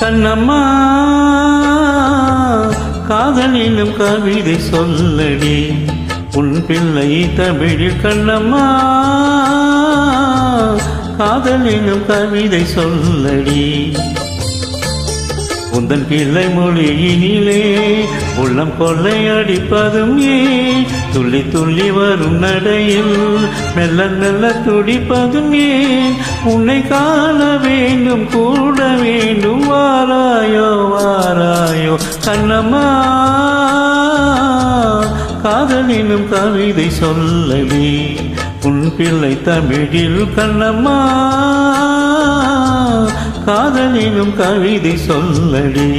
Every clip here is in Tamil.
கண்ணம்மா காதலிலும் கவிதை சொல்லடி. உன் பிள்ளை தமிழில் கண்ணம்மா காதலிலும் கவிதை சொல்லடி. உந்தன் பிள்ளை மொழியினிலே உள்ளம் கொள்ளை அடிப்பதும் ஏன்? துள்ளி துள்ளி வரும் நடையில் மெல்ல மெல்ல துடிப்பதும் ஏன்? உன்னை காண வேண்டும் கூட வேண்டும் வாராயோ வாராயோ கண்ணம்மா. காதலினும் கவிதை சொல்லவே உன் பிள்ளை தமிழில் கண்ணம்மா. காதலினும் கவிதை சொல்லடி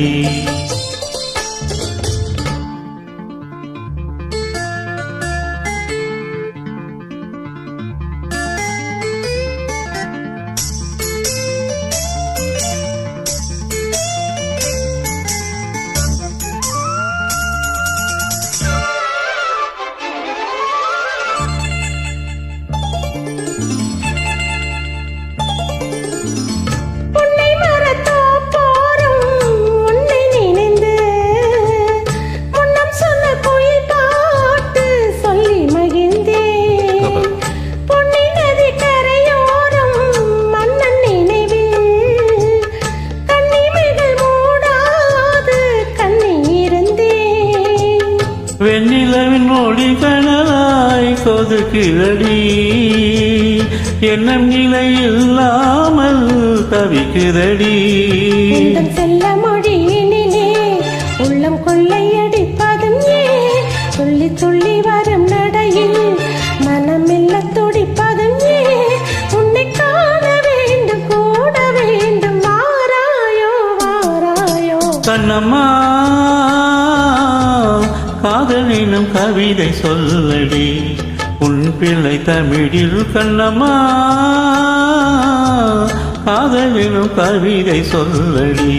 கொடிகளாய் மொழி கனலாய் கொதுக்குதடி எண்ணம் நிலை இல்லாமல் தவிக்குதடி உந்தன் காதலினும் கவிதை சொல்லடி உன் பிள்ளை தமிழில் கண்ணம்மா. காதலினும் கவிதை சொல்லடி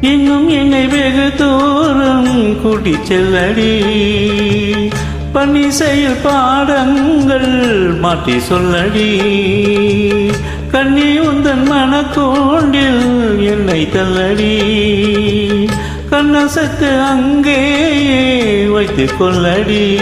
இன்னும் என்னை வெகு தூரம் கூட்டி செல்லடி. பன்னிசையில் பாடங்கள் மாற்றி சொல்லடி. கண்ணி உந்தன் மனக்கோண்டில் என்னை தள்ளடி. கண்ணசத்து அங்கேயே வைத்துக் கொள்ளடி.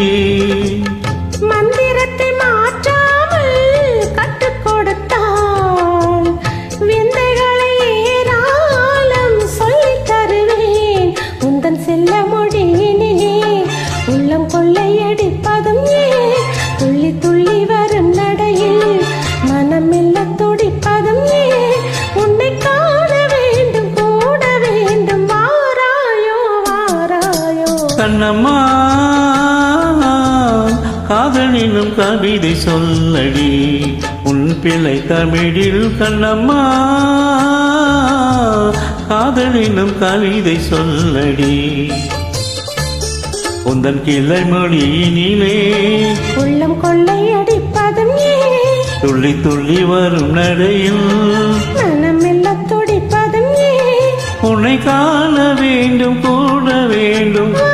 கண்ணம்மா காதலினும் கவிதை சொல்லடி. உன் பிள்ளை தமிழில் கண்ணம்மா காதலினும் கவிதை சொல்லடி. உந்தன் கிளை மொழியினிலே உள்ளம் கொள்ளையடிப்பதும் துள்ளி துள்ளி வரும் நடையில் துடிப்பதும் உன்னை காண வேண்டும் கூட வேண்டும்.